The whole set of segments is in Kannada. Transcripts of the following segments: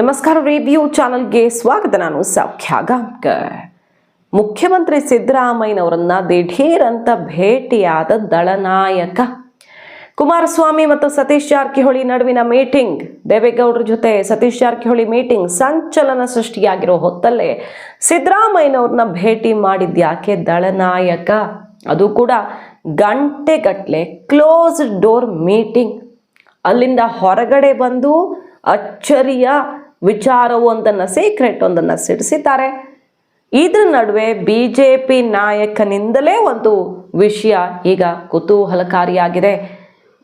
ನಮಸ್ಕಾರ ರೇಡಿಯೋ ಚಾನಲ್ಗೆ ಸ್ವಾಗತ. ನಾನು ಸೌಖ್ಯ ಗಾಂವ್ಕರ್ ಮುಖ್ಯಮಂತ್ರಿ ಸಿದ್ದರಾಮಯ್ಯನವರನ್ನ ದಿಢೀರ್ ಅಂತ ಭೇಟಿಯಾದ ದಳನಾಯಕ ಕುಮಾರಸ್ವಾಮಿ ಮತ್ತು ಸತೀಶ್ ಜಾರಕಿಹೊಳಿ ನಡುವಿನ ಮೀಟಿಂಗ್. ದೇವೇಗೌಡರ ಜೊತೆ ಸತೀಶ್ ಜಾರಕಿಹೊಳಿ ಮೀಟಿಂಗ್ ಸಂಚಲನ ಸೃಷ್ಟಿಯಾಗಿರೋ ಹೊತ್ತಲ್ಲೇ ಸಿದ್ದರಾಮಯ್ಯನವ್ರನ್ನ ಭೇಟಿ ಮಾಡಿದ್ಯಾಕೆ ದಳನಾಯಕ ಅದು ಕೂಡ ಗಂಟೆಗಟ್ಟಲೆ ಕ್ಲೋಸ್ ಡೋರ್ ಮೀಟಿಂಗ್. ಅಲ್ಲಿಂದ ಹೊರಗಡೆ ಬಂದು ಅಚ್ಚರಿಯ ವಿಚಾರವೊಂದನ್ನು ಸೀಕ್ರೆಟ್ ಒಂದನ್ನು ಸಿಡಿಸಿದ್ದಾರೆ. ಇದ್ರ ನಡುವೆ ಬಿ ಜೆ ಪಿ ನಾಯಕನಿಂದಲೇ ಒಂದು ವಿಷಯ ಈಗ ಕುತೂಹಲಕಾರಿಯಾಗಿದೆ.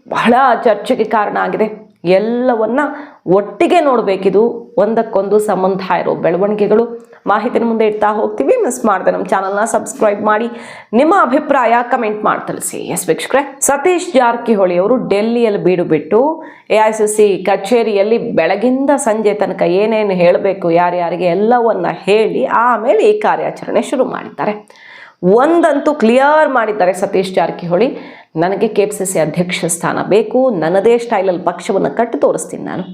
ಬಹಳ ಚರ್ಚೆಗೆ ಕಾರಣ ಆಗಿದೆ. ಎಲ್ಲವನ್ನ ಒಟ್ಟಿಗೆ ನೋಡಬೇಕಿದು. ಒಂದಕ್ಕೊಂದು ಸಂಬಂಧ ಇರೋ ಬೆಳವಣಿಗೆಗಳು. ಮಾಹಿತಿನ ಮುಂದೆ ಇಡ್ತಾ ಹೋಗ್ತೀವಿ. ಮಿಸ್ ಮಾಡದೆ ನಮ್ಮ ಚಾನಲ್ನ ಸಬ್ಸ್ಕ್ರೈಬ್ ಮಾಡಿ. ನಿಮ್ಮ ಅಭಿಪ್ರಾಯ ಕಮೆಂಟ್ ಮಾಡಿ ತಿಳಿಸಿ. ಎಸ್ ವೀಕ್ಷಕರೇ, ಸತೀಶ್ ಜಾರಕಿಹೊಳಿ ಅವರು ಡೆಲ್ಲಿಯಲ್ಲಿ ಬೀಡು ಬಿಟ್ಟು ಎ ಐ ಸಿ ಸಿ ಕಚೇರಿಯಲ್ಲಿ ಬೆಳಗಿಂದ ಸಂಜೆ ತನಕ ಏನೇನು ಹೇಳಬೇಕು, ಯಾರ್ಯಾರಿಗೆ ಎಲ್ಲವನ್ನ ಹೇಳಿ ಆಮೇಲೆ ಈ ಕಾರ್ಯಾಚರಣೆ ಶುರು ಮಾಡಿದ್ದಾರೆ. ಒಂದಂತೂ ಕ್ಲಿಯರ್ ಮಾಡಿದ್ದಾರೆ ಸತೀಶ್ ಜಾರಕಿಹೊಳಿ. ನನಗೆ ಕೆ ಪಿ ಸಿ ಸಿ ಅಧ್ಯಕ್ಷ ಸ್ಥಾನ ಬೇಕು. ನನ್ನದೇ ಸ್ಟೈಲಲ್ಲಿ ಪಕ್ಷವನ್ನು ಕಟ್ಟು ತೋರಿಸ್ತೀನಿ ನಾನು.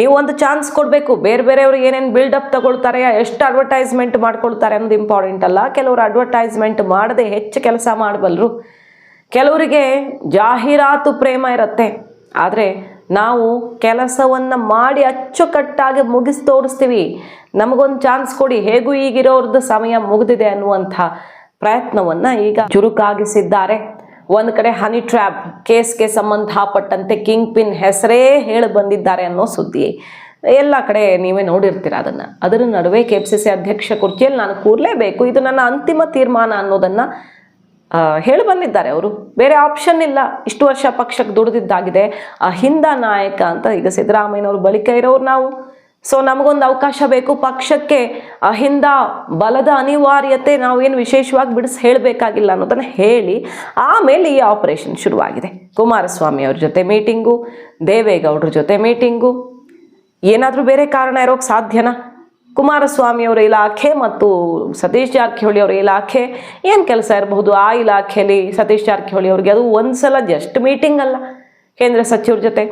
ನೀವು ಒಂದು ಚಾನ್ಸ್ ಕೊಡಬೇಕು. ಬೇರೆ ಬೇರೆಯವರು ಏನೇನು ಬಿಲ್ಡಪ್ ತಗೊಳ್ತಾರೆ, ಎಷ್ಟು ಅಡ್ವರ್ಟೈಸ್ಮೆಂಟ್ ಮಾಡ್ಕೊಳ್ತಾರೆ ಅನ್ನೋದು ಇಂಪಾರ್ಟೆಂಟ್ ಅಲ್ಲ. ಕೆಲವರು ಅಡ್ವರ್ಟೈಸ್ಮೆಂಟ್ ಮಾಡದೆ ಹೆಚ್ಚು ಕೆಲಸ ಮಾಡಬಲ್ಲರು ಕೆಲವರಿಗೆ ಜಾಹೀರಾತು ಪ್ರೇಮ ಇರುತ್ತೆ. ಆದರೆ ನಾವು ಕೆಲಸವನ್ನು ಮಾಡಿ ಅಚ್ಚುಕಟ್ಟಾಗಿ ಮುಗಿಸಿ ತೋರಿಸ್ತೀವಿ. ನಮಗೊಂದು ಚಾನ್ಸ್ ಕೊಡಿ. ಹೇಗೂ ಈಗಿರೋರ್ದು ಸಮಯ ಮುಗಿದಿದೆ ಅನ್ನುವಂಥ ಪ್ರಯತ್ನವನ್ನು ಈಗ ಚುರುಕಾಗಿಸಿದ್ದಾರೆ. ಒಂದು ಕಡೆ ಹನಿ ಟ್ರ್ಯಾಪ್ ಕೇಸ್ಗೆ ಸಂಬಂಧಪಟ್ಟಂತೆ ಕಿಂಗ್ ಪಿನ್ ಹೆಸರೇ ಹೇಳಿ ಬಂದಿದ್ದಾರೆ ಅನ್ನೋ ಸುದ್ದಿ. ಎಲ್ಲ ಕಡೆ ನೀವೇ ನೋಡಿರ್ತೀರ ಅದನ್ನು. ಅದರ ನಡುವೆ ಕೆ ಎಫ್ ಸಿ ಸಿ ಅಧ್ಯಕ್ಷ ಕುರ್ಚಿಯಲ್ಲಿ ನಾನು ಕೂರಲೇಬೇಕು. ಇದು ನನ್ನ ಅಂತಿಮ ತೀರ್ಮಾನ ಅನ್ನೋದನ್ನು ಹೇಳಿ ಬಂದಿದ್ದಾರೆ ಅವರು. ಬೇರೆ ಆಪ್ಷನ್ ಇಲ್ಲ. ಇಷ್ಟು ವರ್ಷ ಪಕ್ಷಕ್ಕೆ ದುಡಿದಿದ್ದಾಗಿದೆ. ಅಹಿಂದ ನಾಯಕ ಅಂತ ಈಗ ಸಿದ್ದರಾಮಯ್ಯನವ್ರ ಬಳಿಕ ಇರೋರು ನಾವು. ಸೊ ನಮಗೊಂದು ಅವಕಾಶ ಬೇಕು. ಪಕ್ಷಕ್ಕೆ ಹಿಂದ ಬಲದ ಅನಿವಾರ್ಯತೆ ನಾವೇನು ವಿಶೇಷವಾಗಿ ಬಿಡಿಸಿ ಹೇಳಬೇಕಾಗಿಲ್ಲ ಅನ್ನೋದನ್ನು ಹೇಳಿ, ಆಮೇಲೆ ಈ ಆಪರೇಷನ್ ಶುರುವಾಗಿದೆ. ಕುಮಾರಸ್ವಾಮಿ ಅವ್ರ ಜೊತೆ ಮೀಟಿಂಗು ದೇವೇಗೌಡ್ರ ಜೊತೆ ಮೀಟಿಂಗು ಏನಾದರೂ ಬೇರೆ ಕಾರಣ ಇರೋಕ್ಕೆ ಸಾಧ್ಯನಾ? ಕುಮಾರಸ್ವಾಮಿ ಅವರ ಇಲಾಖೆ ಮತ್ತು ಸತೀಶ್ ಜಾರಕಿಹೊಳಿ ಅವರ ಇಲಾಖೆ, ಏನು ಕೆಲಸ ಇರಬಹುದು? ಆ ಇಲಾಖೆಯಲ್ಲಿ ಸತೀಶ್ ಜಾರಕಿಹೊಳಿ ಅವ್ರಿಗೆ ಅದು ಒಂದು ಸಲ ಜಸ್ಟ್ ಮೀಟಿಂಗ್ ಅಲ್ಲ. ಕೇಂದ್ರ ಸಚಿವರ ಜೊತೆ.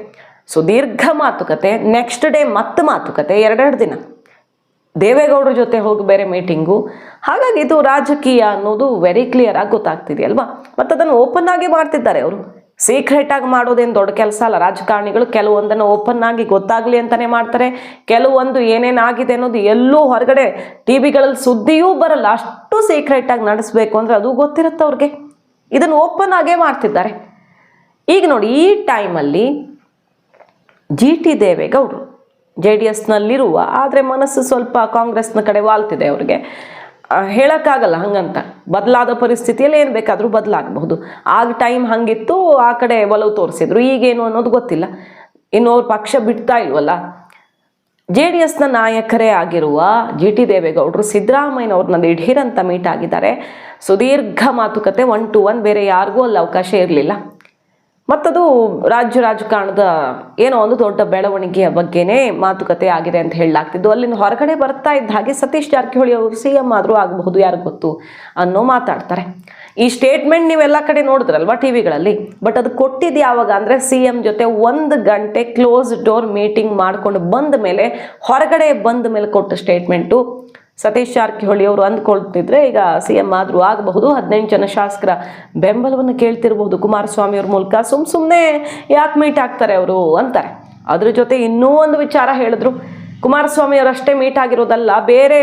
ಸುದೀರ್ಘ ಮಾತುಕತೆ ನೆಕ್ಸ್ಟ್ ಡೇ ಮತ್ತೆ ಮಾತುಕತೆ, ಎರಡೆರಡು ದಿನ. ದೇವೇಗೌಡರ ಜೊತೆ ಹೋಗಿ ಬೇರೆ ಮೀಟಿಂಗು ಹಾಗಾಗಿ ಇದು ರಾಜಕೀಯ ಅನ್ನೋದು ವೆರಿ ಕ್ಲಿಯರ್ ಆಗಿ ಗೊತ್ತಾಗ್ತಿದೆಯಲ್ವಾ ಮತ್ತು ಅದನ್ನು ಓಪನ್ ಆಗಿ ಮಾಡ್ತಿದ್ದಾರೆ ಅವರು. ಸೀಕ್ರೆಟ್ ಆಗಿ ಮಾಡೋದೇನು ದೊಡ್ಡ ಕೆಲಸ ಅಲ್ಲ. ರಾಜಕಾರಣಿಗಳು ಕೆಲವೊಂದನ್ನು ಓಪನ್ ಆಗಿ ಗೊತ್ತಾಗಲಿ ಅಂತಲೇ ಮಾಡ್ತಾರೆ. ಕೆಲವೊಂದು ಏನೇನಾಗಿದೆ ಅನ್ನೋದು ಎಲ್ಲೂ ಹೊರಗಡೆ ಟಿ ವಿಗಳಲ್ಲಿ ಸುದ್ದಿಯೂ ಬರಲ್ಲ. ಅಷ್ಟು ಸೀಕ್ರೆಟ್ ಆಗಿ ನಡೆಸಬೇಕು ಅಂದರೆ ಅದು ಗೊತ್ತಿರುತ್ತೆ ಅವ್ರಿಗೆ. ಇದನ್ನು ಓಪನ್ ಆಗೇ ಮಾಡ್ತಿದ್ದಾರೆ. ಈಗ ನೋಡಿ, ಈ ಟೈಮಲ್ಲಿ ಜಿ ಟಿ ದೇವೇಗೌಡರು, ಜೆ ಡಿ ಎಸ್ನಲ್ಲಿರುವ, ಆದರೆ ಮನಸ್ಸು ಸ್ವಲ್ಪ ಕಾಂಗ್ರೆಸ್ನ ಕಡೆ ವಾಲ್ತಿದೆ ಅವ್ರಿಗೆ. ಹೇಳೋಕ್ಕಾಗಲ್ಲ ಹಂಗಂತ. ಬದಲಾದ ಪರಿಸ್ಥಿತಿಯಲ್ಲಿ ಏನು ಬೇಕಾದರೂ ಬದಲಾಗಬಹುದು. ಆಗ ಟೈಮ್ ಹಂಗಿತ್ತು, ಆ ಕಡೆ ಒಲವು ತೋರಿಸಿದ್ರು. ಈಗೇನು ಅನ್ನೋದು ಗೊತ್ತಿಲ್ಲ. ಇನ್ನು ಅವ್ರ ಪಕ್ಷ ಬಿಡ್ತಾ ಇಲ್ವಲ್ಲ. ಜೆ ಡಿ ಎಸ್ನ ನಾಯಕರೇ ಆಗಿರುವ ಜಿ ಟಿ ದೇವೇಗೌಡರು ಸಿದ್ದರಾಮಯ್ಯನವ್ರನ್ನ ದಿಢೀರಂತ ಮೀಟ್ ಆಗಿದ್ದಾರೆ. ಸುದೀರ್ಘ ಮಾತುಕತೆ ಒನ್ ಟು ಒನ್ ಬೇರೆ ಯಾರಿಗೂ ಅಲ್ಲಿ ಅವಕಾಶ ಇರಲಿಲ್ಲ. ಮತ್ತದು ರಾಜ್ಯ ರಾಜಕಾರಣದ ಏನೋ ಒಂದು ದೊಡ್ಡ ಬೆಳವಣಿಗೆಯ ಬಗ್ಗೆನೇ ಮಾತುಕತೆ ಆಗಿದೆ ಅಂತ ಹೇಳಲಾಗ್ತಿದ್ದು. ಅಲ್ಲಿಂದ ಹೊರಗಡೆ ಬರ್ತಾ ಇದ್ದ ಹಾಗೆ ಸತೀಶ್ ಜಾರಕಿಹೊಳಿ ಅವರು ಸಿ ಎಂ ಆದರೂ ಆಗಬಹುದು, ಯಾರು ಗೊತ್ತು ಅನ್ನೋ ಮಾತಾಡ್ತಾರೆ. ಈ ಸ್ಟೇಟ್ಮೆಂಟ್ ನೀವೆಲ್ಲ ಕಡೆ ನೋಡಿದ್ರಲ್ವಾ ಟಿ ವಿಗಳಲ್ಲಿ? ಬಟ್ ಅದು ಕೊಟ್ಟಿದ್ದು ಯಾವಾಗ ಅಂದರೆ ಸಿ ಎಂ ಜೊತೆ ಒಂದು ಗಂಟೆ ಕ್ಲೋಸ್ ಡೋರ್ ಮೀಟಿಂಗ್ ಮಾಡ್ಕೊಂಡು ಬಂದ ಮೇಲೆ ಹೊರಗಡೆ ಬಂದ ಮೇಲೆ ಕೊಟ್ಟ ಸ್ಟೇಟ್ಮೆಂಟು ಸತೀಶ್ ಜಾರಕಿಹೊಳಿ ಅವರು ಅಂದ್ಕೊಳ್ತಿದ್ರೆ ಈಗ ಸಿ ಎಂ ಆದರೂ ಆಗಬಹುದು. ಹದಿನೆಂಟು ಜನ ಶಾಸಕರ ಬೆಂಬಲವನ್ನು ಕೇಳ್ತಿರಬಹುದು ಕುಮಾರಸ್ವಾಮಿ ಅವ್ರ ಮೂಲಕ. ಸುಮ್ ಸುಮ್ಮನೆ ಯಾಕೆ ಮೀಟ್ ಆಗ್ತಾರೆ ಅವರು ಅಂತಾರೆ. ಅದ್ರ ಜೊತೆ ಇನ್ನೂ ಒಂದು ವಿಚಾರ ಹೇಳಿದ್ರು. ಕುಮಾರಸ್ವಾಮಿ ಅವರಷ್ಟೇ ಮೀಟ್ ಆಗಿರೋದಲ್ಲ, ಬೇರೆ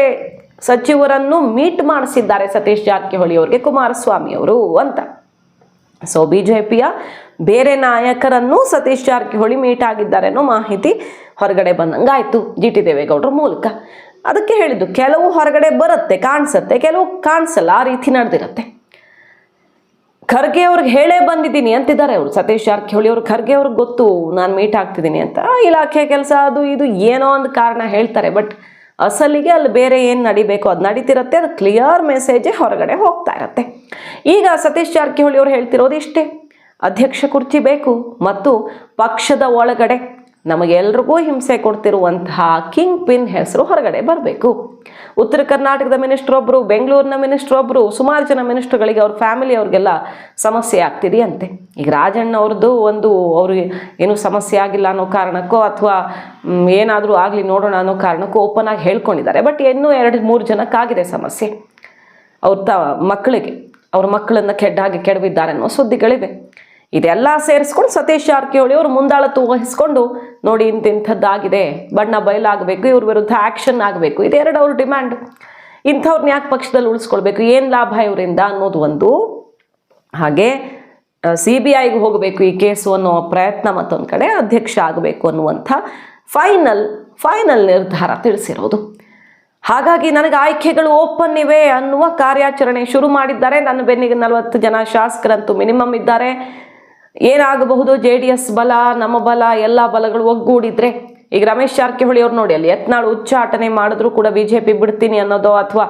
ಸಚಿವರನ್ನು ಮೀಟ್ ಮಾಡಿಸಿದ್ದಾರೆ ಸತೀಶ್ ಜಾರಕಿಹೊಳಿ ಅವ್ರಿಗೆ ಕುಮಾರಸ್ವಾಮಿ ಅವರು ಅಂತ. ಸೊ ಬಿಜೆಪಿಯ ಬೇರೆ ನಾಯಕರನ್ನು ಸತೀಶ್ ಜಾರಕಿಹೊಳಿ ಮೀಟ್ ಆಗಿದ್ದಾರೆ ಅನ್ನೋ ಮಾಹಿತಿ ಹೊರಗಡೆ ಬಂದಂಗಾಯ್ತು. ಜಿ ಟಿ ದೇವೇಗೌಡರ ಮೂಲಕ. ಅದಕ್ಕೆ ಹೇಳಿದ್ದು, ಕೆಲವು ಹೊರಗಡೆ ಬರುತ್ತೆ, ಕಾಣಿಸುತ್ತೆ, ಕೆಲವು ಕಾಣಿಸಲ್ಲ, ಆ ರೀತಿ ನಡೆದಿರುತ್ತೆ. ಖರ್ಗೆ ಅವ್ರಿಗೆ ಹೇಳೇ ಬಂದಿದ್ದೀನಿ ಅಂತಿದ್ದಾರೆ ಅವರು. ಸತೀಶ್ ಜಾರಕಿಹೊಳಿ ಅವರು, ಖರ್ಗೆ ಅವ್ರಿಗೆ ಗೊತ್ತು, ನಾನು ಮೀಟ್ ಆಗ್ತಿದ್ದೀನಿ ಅಂತ. ಇಲಾಖೆ ಕೆಲಸ, ಅದು ಇದು, ಏನೋ ಒಂದು ಕಾರಣ ಹೇಳ್ತಾರೆ ಬಟ್ ಅಸಲಿಗೆ ಅಲ್ಲಿ ಬೇರೆ ಏನು ನಡಿಬೇಕು, ಅದು ನಡೀತಿರತ್ತೆ, ಅದು ಕ್ಲಿಯರ್ ಮೆಸೇಜೇ ಹೊರಗಡೆ ಹೋಗ್ತಾ ಇರತ್ತೆ. ಈಗ ಸತೀಶ್ ಜಾರಕಿಹೊಳಿ ಅವರು ಹೇಳ್ತಿರೋದು ಇಷ್ಟೇ. ಅಧ್ಯಕ್ಷ ಕುರ್ಚಿ ಬೇಕು, ಮತ್ತು ಪಕ್ಷದ ಒಳಗಡೆ ನಮಗೆಲ್ರಿಗೂ ಹಿಂಸೆ ಕೊಡ್ತಿರುವಂತಹ ಕಿಂಗ್ ಪಿನ್ ಹೆಸರು ಹೊರಗಡೆ ಬರಬೇಕು. ಉತ್ತರ ಕರ್ನಾಟಕದ ಮಿನಿಸ್ಟರ್ ಒಬ್ಬರು ಬೆಂಗಳೂರಿನ ಮಿನಿಸ್ಟರ್ ಒಬ್ಬರು ಸುಮಾರು ಜನ ಮಿನಿಸ್ಟರ್ಗಳಿಗೆ ಅವ್ರ ಫ್ಯಾಮಿಲಿ ಅವ್ರಿಗೆಲ್ಲ ಸಮಸ್ಯೆ ಆಗ್ತಿದೆಯಂತೆ. ಈಗ ರಾಜಣ್ಣ ಅವ್ರದ್ದು ಒಂದು ಅವ್ರಿಗೆ ಏನು ಸಮಸ್ಯೆ ಆಗಿಲ್ಲ ಅನ್ನೋ ಕಾರಣಕ್ಕೋ ಅಥವಾ ಏನಾದರೂ ಆಗಲಿ ನೋಡೋಣ ಅನ್ನೋ ಕಾರಣಕ್ಕೂ ಓಪನ್ ಆಗಿ ಹೇಳ್ಕೊಂಡಿದ್ದಾರೆ. ಬಟ್ ಇನ್ನೂ ಎರಡು, ಮೂರು ಜನಕ್ಕಾಗಿದೆ ಸಮಸ್ಯೆ. ಅವ್ರ ತ ಮಕ್ಕಳಿಗೆ, ಅವ್ರ ಮಕ್ಕಳನ್ನು ಕೆಡ್ಡಾಗಿ ಕೆಡವಿದ್ದಾರೆ ಅನ್ನೋ ಸುದ್ದಿಗಳಿವೆ. ಇದೆಲ್ಲ ಸೇರಿಸ್ಕೊಂಡು ಸತೀಶ್ ಜಾರಕಿಹೊಳಿ ಅವರು ಮುಂದಾಳತ್ತು ವಹಿಸ್ಕೊಂಡು ನೋಡಿ ಇಂತಿಂಥದ್ದಾಗಿದೆ. ಬಣ್ಣ ಬಯಲಾಗಬೇಕು, ಇವ್ರ ವಿರುದ್ಧ ಆ್ಯಕ್ಷನ್ ಆಗಬೇಕು. ಇದೆರಡು ಅವ್ರ ಡಿಮ್ಯಾಂಡ್ ಇಂಥವ್ರನ್ನ ಯಾಕೆ ಪಕ್ಷದಲ್ಲಿ ಉಳಿಸ್ಕೊಳ್ಬೇಕು? ಏನು ಲಾಭ ಇವರಿಂದ ಅನ್ನೋದು ಒಂದು. ಹಾಗೆ ಸಿ ಬಿ ಐಗೆ ಹೋಗಬೇಕು ಈ ಕೇಸು ಅನ್ನೋ ಪ್ರಯತ್ನ ಮತ್ತೊಂದು ಕಡೆ ಅಧ್ಯಕ್ಷ ಆಗಬೇಕು ಅನ್ನುವಂಥ ಫೈನಲ್ ಫೈನಲ್ ನಿರ್ಧಾರ ತಿಳಿಸಿರೋದು. ಹಾಗಾಗಿ ನನಗೆ ಆಯ್ಕೆಗಳು ಓಪನ್ ಇವೆ ಅನ್ನುವ ಕಾರ್ಯಾಚರಣೆ ಶುರು ಮಾಡಿದ್ದಾರೆ. ನನ್ನ ಬೆನ್ನಿಗೆ ನಲವತ್ತು ಜನ ಶಾಸಕರಂತೂ ಮಿನಿಮಮ್ ಇದ್ದಾರೆ. ಏನಾಗಬಹುದು? ಜೆ ಡಿ ಎಸ್ ಬಲ, ನಮ್ಮ ಬಲ, ಎಲ್ಲ ಬಲಗಳು ಒಗ್ಗೂಡಿದ್ರೆ? ಈಗ ರಮೇಶ್ ಜಾರಕಿಹೊಳಿ ಅವ್ರು ನೋಡಿ ಅಲ್ಲಿ ಯತ್ನಾಳ್ ಉಚ್ಚಾಟನೆ ಮಾಡಿದ್ರು ಕೂಡ ಬಿ ಜೆ ಪಿ ಬಿಡ್ತೀನಿ ಅನ್ನೋದು ಅಥವಾ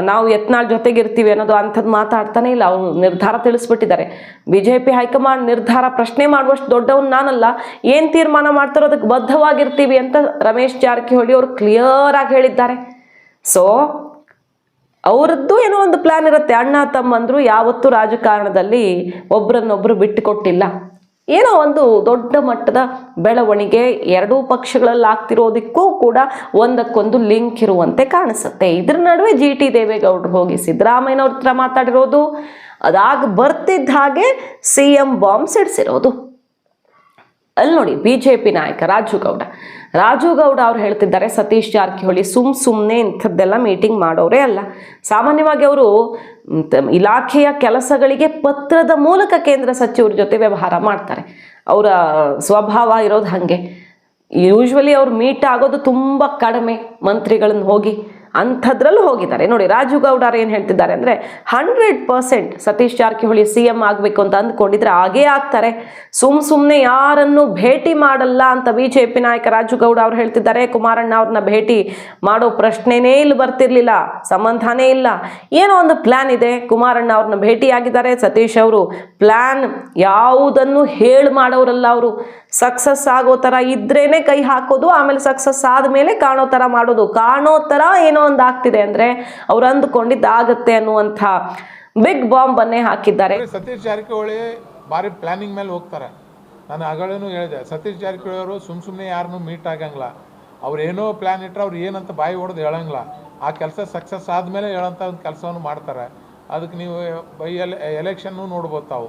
ನಾವು ಯತ್ನಾಳ್ ಜೊತೆಗಿರ್ತೀವಿ ಅನ್ನೋದು ಅಂಥದ್ದು ಮಾತಾಡ್ತಾನೆ ಇಲ್ಲ. ಅವರು ನಿರ್ಧಾರ ತಿಳಿಸ್ಬಿಟ್ಟಿದ್ದಾರೆ. B J P high command ನಿರ್ಧಾರ ಪ್ರಶ್ನೆ ಮಾಡುವಷ್ಟು ದೊಡ್ಡವನು ನಾನಲ್ಲ. ಏನು ತೀರ್ಮಾನ ಮಾಡ್ತಾರೋ ಅದಕ್ಕೆ ಬದ್ಧವಾಗಿರ್ತೀವಿ ಅಂತ ರಮೇಶ್ ಜಾರಕಿಹೊಳಿ ಅವರು ಕ್ಲಿಯರ್ ಆಗಿ ಹೇಳಿದ್ದಾರೆ. ಸೊ ಅವರದ್ದು ಏನೋ ಒಂದು ಪ್ಲಾನ್ ಇರುತ್ತೆ. ಅಣ್ಣ, ತಮ್ಮಂದ್ರು ಯಾವತ್ತೂ ರಾಜಕಾರಣದಲ್ಲಿ ಒಬ್ರನ್ನೊಬ್ರು ಬಿಟ್ಟು ಕೊಟ್ಟಿಲ್ಲ ಏನೋ ಒಂದು ದೊಡ್ಡ ಮಟ್ಟದ ಬೆಳವಣಿಗೆ ಎರಡೂ ಪಕ್ಷಗಳಲ್ಲಿ ಆಗ್ತಿರೋದಕ್ಕೂ ಕೂಡ ಒಂದಕ್ಕೊಂದು ಲಿಂಕ್ ಇರುವಂತೆ ಕಾಣಿಸುತ್ತೆ. ಇದ್ರ ನಡುವೆ ಜಿ ಟಿ ದೇವೇಗೌಡರು ಹೋಗಿ ಸಿದ್ದರಾಮಯ್ಯನವ್ರ ಹತ್ರ ಮಾತಾಡಿರೋದು, ಅದಾಗ ಬರ್ತಿದ್ದ ಹಾಗೆ ಸಿ ಎಂ ಬಾಂಬ್ ಸಿಡಿಸಿರೋದು. ಅಲ್ಲಿ ನೋಡಿ ಬಿ ಜೆ ಪಿ ನಾಯಕ ರಾಜು ಗೌಡ. ರಾಜು ಗೌಡ ಅವ್ರು ಹೇಳ್ತಿದ್ದಾರೆ, ಸತೀಶ್ ಜಾರಕಿಹೊಳಿ ಸುಮ್ ಸುಮ್ಮನೆ ಇಂಥದ್ದೆಲ್ಲ ಮೀಟಿಂಗ್ ಮಾಡೋರೇ ಅಲ್ಲ. ಸಾಮಾನ್ಯವಾಗಿ ಅವರು ಇಲಾಖೆಯ ಕೆಲಸಗಳಿಗೆ ಪತ್ರದ ಮೂಲಕ ಕೇಂದ್ರ ಸಚಿವರ ಜೊತೆ ವ್ಯವಹಾರ ಮಾಡ್ತಾರೆ. ಅವರ, ಸ್ವಭಾವ ಇರೋದು ಹಾಗೆ. ಯೂಶ್ವಲಿ ಅವ್ರು ಮೀಟ್ ಆಗೋದು ತುಂಬ ಕಡಿಮೆ, ಮಂತ್ರಿಗಳನ್ನ ಹೋಗಿ. ಅಂಥದ್ರಲ್ಲಿ ಹೋಗಿದ್ದಾರೆ. ನೋಡಿ, ರಾಜು ಗೌಡ ಅವ್ರು ಏನು ಹೇಳ್ತಿದ್ದಾರೆ ಅಂದರೆ hundred percent Satish Jarkiholi C M ಆಗಬೇಕು ಅಂತ ಅಂದ್ಕೊಂಡಿದ್ರೆ ಹಾಗೇ ಆಗ್ತಾರೆ. ಸುಮ್ ಸುಮ್ಮನೆ ಯಾರನ್ನು ಭೇಟಿ ಮಾಡಲ್ಲ ಅಂತ ಬಿ ಜೆ ಪಿ ನಾಯಕ ರಾಜು ಗೌಡ ಅವ್ರು ಹೇಳ್ತಿದ್ದಾರೆ. ಕುಮಾರಣ್ಣ ಅವ್ರನ್ನ ಭೇಟಿ ಮಾಡೋ ಪ್ರಶ್ನೆನೇ ಇಲ್ಲಿ ಬರ್ತಿರ್ಲಿಲ್ಲ, ಸಂಬಂಧನೇ ಇಲ್ಲ. ಏನೋ ಒಂದು ಪ್ಲ್ಯಾನ್ ಇದೆ. ಕುಮಾರಣ್ಣ ಅವ್ರನ್ನ ಭೇಟಿಯಾಗಿದ್ದಾರೆ. ಸತೀಶ್ ಅವರು ಪ್ಲ್ಯಾನ್ ಯಾವುದನ್ನು ಹೇಳಿ ಮಾಡೋರಲ್ಲ ಅವರು. ಸಕ್ಸಸ್ ಆಗೋ ಥರ ಇದ್ರೇನೆ ಕೈ ಹಾಕೋದು, ಆಮೇಲೆ ಸಕ್ಸಸ್ ಆದಮೇಲೆ ಕಾಣೋ ಥರ ಮಾಡೋದು. ಕಾಣೋ ಥರ ಏನೋ ಒಂದು ಆಗ್ತಿದೆ ಅಂದರೆ ಅವ್ರು ಅಂದ್ಕೊಂಡಿದ್ದು ಆಗುತ್ತೆ ಅನ್ನುವಂಥ ಬಿಗ್ ಬಾಂಬ್ ಅನ್ನೇ ಹಾಕಿದ್ದಾರೆ. ಬರೀ ಸತೀಶ್ ಜಾರಕಿಹೊಳಿ ಭಾರಿ ಪ್ಲಾನಿಂಗ್ ಮೇಲೆ ಹೋಗ್ತಾರೆ. ನಾನು ಆಗಳೇನು ಹೇಳಿದೆ, ಸತೀಶ್ ಜಾರಕಿಹೊಳಿ ಅವರು ಸುಮ್ ಸುಮ್ಮನೆ ಯಾರನ್ನು ಮೀಟ್ ಆಗಂಗಿಲ್ಲ. ಅವ್ರು ಏನೋ ಪ್ಲಾನ್ ಇಟ್ಟರೆ ಅವ್ರು ಏನಂತ ಬಾಯಿ ಹೊಡೆದು ಹೇಳಂಗಿಲ್ಲ. ಆ ಕೆಲಸ ಸಕ್ಸಸ್ ಆದಮೇಲೆ ಹೇಳೋಂಥ ಒಂದು ಕೆಲಸವನ್ನು ಮಾಡ್ತಾರೆ. ಅದಕ್ಕೆ ನೀವು ಬೈ ಎಲೆ ಎಲೆಕ್ಷನ್ನು ನೋಡ್ಬೋದು ತಾವು.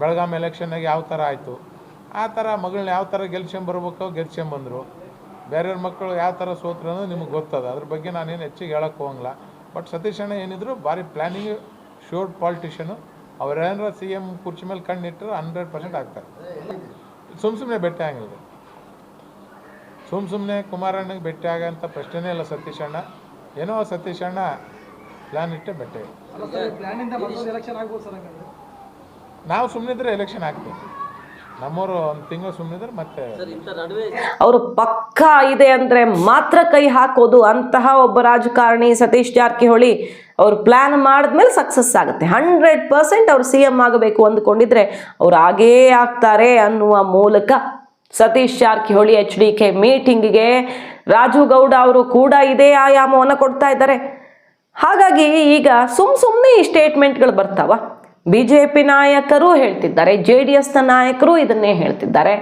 ಬೆಳಗಾಂ ಎಲೆಕ್ಷನ್ನಾಗ ಯಾವ ಥರ ಆಯಿತು? ಆ ಥರ ಮಗಳನ್ನ ಯಾವ ಥರ ಗೆಲ್ಸ್ಕೊಂಬರ್ಬೇಕೋ ಗೆಲ್ಸ್ಕೊಂಬಂದರು ಬೇರೆಯವ್ರ ಮಕ್ಕಳು ಯಾವ ಥರ ಸೋತ್ರ ಅನ್ನೋದು ನಿಮಗೆ ಗೊತ್ತದ. ಅದ್ರ ಬಗ್ಗೆ ನಾನೇನು ಹೆಚ್ಚಿಗೆ ಹೇಳಕ್ಕೆ ಹೋಗಂಗಿಲ್ಲ. ಬಟ್ ಸತೀಶ್ ಅಣ್ಣ ಏನಿದ್ರು ಭಾರಿ ಪ್ಲ್ಯಾನಿಂಗ್ ಶೋರ್ಡ್ ಪಾಲಿಟಿಷನು ಅವ್ರೇನಾರ ಸಿ ಎಂ ಕುರ್ಚಿ ಮೇಲೆ ಕಣ್ಣಿಟ್ಟರು ಹಂಡ್ರೆಡ್ ಪರ್ಸೆಂಟ್ ಆಗ್ತಾರೆ. ಸುಮ್ಮ ಸುಮ್ಮನೆ ಭೇಟಿ ಆಗಿಲ್ಲ ಸುಮ್ಮ ಸುಮ್ಮನೆ ಕುಮಾರಣ್ಣಗೆ ಭೇಟಿ ಆಗಂತ ಪ್ರಶ್ನೆನೇ ಇಲ್ಲ ಸತೀಶ್ ಅಣ್ಣ. ಏನೋ ಸತೀಶ್ ಅಣ್ಣ ಪ್ಲ್ಯಾನ್ ಇಟ್ಟೆ ಭೇಟಿ. ನಾವು ಸುಮ್ಮನಿದ್ರೆ ಎಲೆಕ್ಷನ್ ಆಗ್ತೀವಿ ಅವರು ಪಕ್ಕ ಇದೆ ಅಂದ್ರೆ ಮಾತ್ರ ಕೈ ಹಾಕೋದು ಅಂತಹ ಒಬ್ಬ ರಾಜಕಾರಣಿ ಸತೀಶ್ ಜಾರಕಿಹೊಳಿ ಅವ್ರು ಪ್ಲಾನ್ ಮಾಡಿದ್ಮೇಲೆ ಸಕ್ಸಸ್ ಆಗುತ್ತೆ. ಹಂಡ್ರೆಡ್ ಪರ್ಸೆಂಟ್ ಅವ್ರು ಸಿ ಎಂ ಆಗಬೇಕು ಅಂದ್ಕೊಂಡಿದ್ರೆ ಅವ್ರು ಆಗೇ ಆಗ್ತಾರೆ ಅನ್ನುವ ಮೂಲಕ Satish Jarkiholi H D K ಮೀಟಿಂಗ್ಗೆ Raju Gowda ಅವರು ಕೂಡ ಇದೇ ಆಯಾಮವನ್ನು ಕೊಡ್ತಾ ಇದ್ದಾರೆ. ಹಾಗಾಗಿ ಈಗ ಸುಮ್ ಸುಮ್ಮನೆ ಈ ಸ್ಟೇಟ್ಮೆಂಟ್ಗಳು ಬರ್ತಾವ. ಬಿ ಜೆ ಪಿ ನಾಯಕರು ಹೇಳ್ತಿದ್ದಾರೆ ಜೆ ಡಿ ಎಸ್ನ ನಾಯಕರು ಇದನ್ನೇ ಹೇಳ್ತಿದ್ದಾರೆ.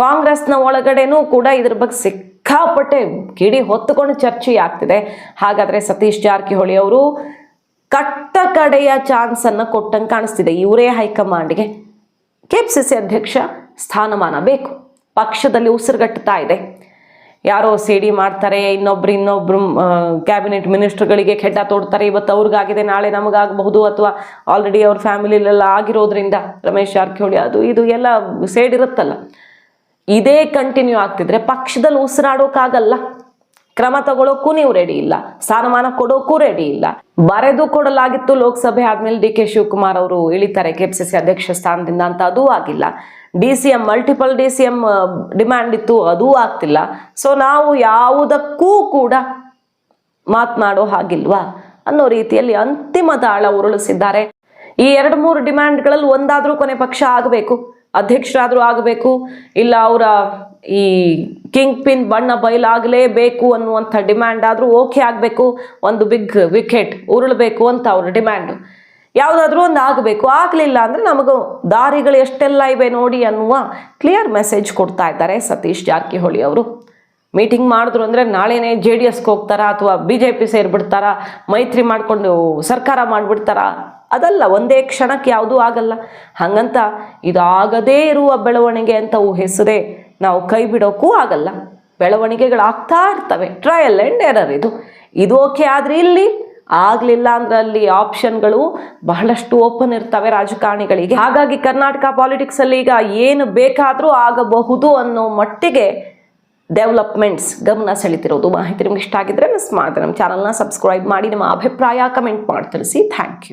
ಕಾಂಗ್ರೆಸ್ನ ಒಳಗಡೆನೂ ಕೂಡ ಇದ್ರ ಬಗ್ಗೆ ಸಿಕ್ಕಾಪಟ್ಟೆ ಕಿಡಿ ಹೊತ್ತುಕೊಂಡು ಚರ್ಚೆ ಆಗ್ತಿದೆ ಹಾಗಾದರೆ ಸತೀಶ್ ಜಾರಕಿಹೊಳಿ ಅವರು ಕಟ್ಟ ಕಡೆಯ ಚಾನ್ಸನ್ನು ಕೊಟ್ಟಂಗೆ ಕಾಣಿಸ್ತಿದೆ. ಇವರೇ ಹೈಕಮಾಂಡ್ಗೆ ಕೆ ಪಿ ಸಿ ಸಿ ಅಧ್ಯಕ್ಷ ಸ್ಥಾನಮಾನ ಬೇಕು. ಪಕ್ಷದಲ್ಲಿ ಉಸಿರುಗಟ್ಟುತ್ತಾ ಇದೆ. ಯಾರೋ ಸಿ ಡಿ ಮಾಡ್ತಾರೆ, ಇನ್ನೊಬ್ರು ಇನ್ನೊಬ್ರು ಕ್ಯಾಬಿನೆಟ್ ಮಿನಿಸ್ಟರ್ಗಳಿಗೆ ಕೆಡ್ಡ ತೋಡ್ತಾರೆ. ಇವತ್ತು ಅವ್ರಿಗಾಗಿದೆ, ನಾಳೆ ನಮಗಾಗಬಹುದು ಅಥವಾ ಆಲ್ರೆಡಿ ಅವ್ರ ಫ್ಯಾಮಿಲಿಲೆಲ್ಲ ಆಗಿರೋದ್ರಿಂದ ರಮೇಶ್ ಜಾರಕಿಹೊಳಿ ಅದು ಇದು ಎಲ್ಲ ಸೇಡಿರುತ್ತಲ್ಲ ಇದೇ ಕಂಟಿನ್ಯೂ ಆಗ್ತಿದ್ರೆ ಪಕ್ಷದಲ್ಲಿ ಉಸಿರಾಡೋಕ್ಕಾಗಲ್ಲ ಕ್ರಮ ತಗೊಳ್ಳೋಕ್ಕೂ ನೀವು ರೆಡಿ ಇಲ್ಲ. ಸ್ಥಾನಮಾನ ಕೊಡೋಕ್ಕೂ ರೆಡಿ ಇಲ್ಲ. ಬರೆದು ಕೊಡಲಾಗಿತ್ತು ಲೋಕಸಭೆ ಆದ್ಮೇಲೆ ಡಿ ಕೆ ಶಿವಕುಮಾರ್ ಅವರು ಇಳಿತಾರೆ ಕೆಪಿಸಿಸಿ ಅಧ್ಯಕ್ಷ ಸ್ಥಾನದಿಂದ ಅಂತ ಅದೂ ಆಗಿಲ್ಲ. D C M multiple D C M demand ಇತ್ತು, ಅದೂ ಆಗ್ತಿಲ್ಲ. ಸೊ ನಾವು ಯಾವುದಕ್ಕೂ ಕೂಡ ಮಾತನಾಡೋ ಹಾಗಿಲ್ವಾ ಅನ್ನೋ ರೀತಿಯಲ್ಲಿ ಅಂತಿಮ ದಾಳ ಉರುಳಿಸಿದ್ದಾರೆ. ಈ ಎರಡು ಮೂರು ಡಿಮ್ಯಾಂಡ್ಗಳಲ್ಲಿ ಒಂದಾದ್ರೂ ಕೊನೆ ಪಕ್ಷ ಆಗಬೇಕು, ಅಧ್ಯಕ್ಷರಾದ್ರೂ ಆಗಬೇಕು, ಇಲ್ಲ ಅವರ ಈ ಕಿಂಗ್ ಪಿನ್ ಬಣ್ಣ ಬಯಲಾಗಲೇಬೇಕು ಅನ್ನುವಂಥ ಡಿಮ್ಯಾಂಡ್ ಆದರೂ ಓಕೆ ಆಗಬೇಕು, ಒಂದು ಬಿಗ್ ವಿಕೆಟ್ ಉರುಳಬೇಕು ಅಂತ ಅವ್ರ ಡಿಮ್ಯಾಂಡು. ಯಾವುದಾದ್ರೂ ಒಂದು ಆಗಬೇಕು. ಆಗಲಿಲ್ಲ ಅಂದರೆ ನಮಗೂ ದಾರಿಗಳು ಎಷ್ಟೆಲ್ಲ ಇವೆ ನೋಡಿ ಅನ್ನುವ ಕ್ಲಿಯರ್ ಮೆಸೇಜ್ ಕೊಡ್ತಾ ಇದ್ದಾರೆ ಸತೀಶ್ ಜಾರಕಿಹೊಳಿ ಅವರು. ಮೀಟಿಂಗ್ ಮಾಡಿದ್ರು ಅಂದರೆ ನಾಳೆನೇ ಜೆ ಡಿ ಎಸ್ಗೆ ಹೋಗ್ತಾರಾ ಅಥವಾ ಬಿ ಜೆ ಪಿ ಸೇರಿಬಿಡ್ತಾರಾ? ಮೈತ್ರಿ ಮಾಡಿಕೊಂಡು ಸರ್ಕಾರ ಮಾಡಿಬಿಡ್ತಾರಾ? ಅದಲ್ಲ ಒಂದೇ ಕ್ಷಣಕ್ಕೆ ಯಾವುದೂ ಆಗಲ್ಲ. ಹಾಗಂತ ಇದಾಗದೇ ಇರುವ ಬೆಳವಣಿಗೆ ಅಂತ ಊಹಿಸದೆ ನಾವು ಕೈ ಬಿಡೋಕ್ಕೂ ಆಗಲ್ಲ. ಬೆಳವಣಿಗೆಗಳಾಗ್ತಾ ಇರ್ತವೆ. ಟ್ರಯಲ್ ಆ್ಯಂಡ್ ಎರರ್ ಇದು. ಇದು ಓಕೆ ಆದರೆ ಇಲ್ಲಿ ಆಗಲಿಲ್ಲ ಅಂದ್ರೆ ಅಲ್ಲಿ ಆಪ್ಷನ್ಗಳು ಬಹಳಷ್ಟು ಓಪನ್ ಇರ್ತವೆ ರಾಜಕಾರಣಿಗಳಿಗೆ. ಹಾಗಾಗಿ ಕರ್ನಾಟಕ ಪಾಲಿಟಿಕ್ಸಲ್ಲಿ ಈಗ ಏನು ಬೇಕಾದರೂ ಆಗಬಹುದು ಅನ್ನೋ ಮಟ್ಟಿಗೆ ಡೆವಲಪ್ಮೆಂಟ್ಸ್ ಗಮನ ಸೆಳಿತಿರೋದು ಮಾಹಿತಿ ನಿಮ್ಗೆ ಇಷ್ಟ ಆಗಿದ್ರೆ ಮಿಸ್ ಮಾಡಿದ್ರೆ ನಮ್ಮ ಚಾನಲ್ನ ಸಬ್ಸ್ಕ್ರೈಬ್ ಮಾಡಿ, ನಿಮ್ಮ ಅಭಿಪ್ರಾಯ ಕಮೆಂಟ್ ಮಾಡಿ ತಿಳಿಸಿ. Thank you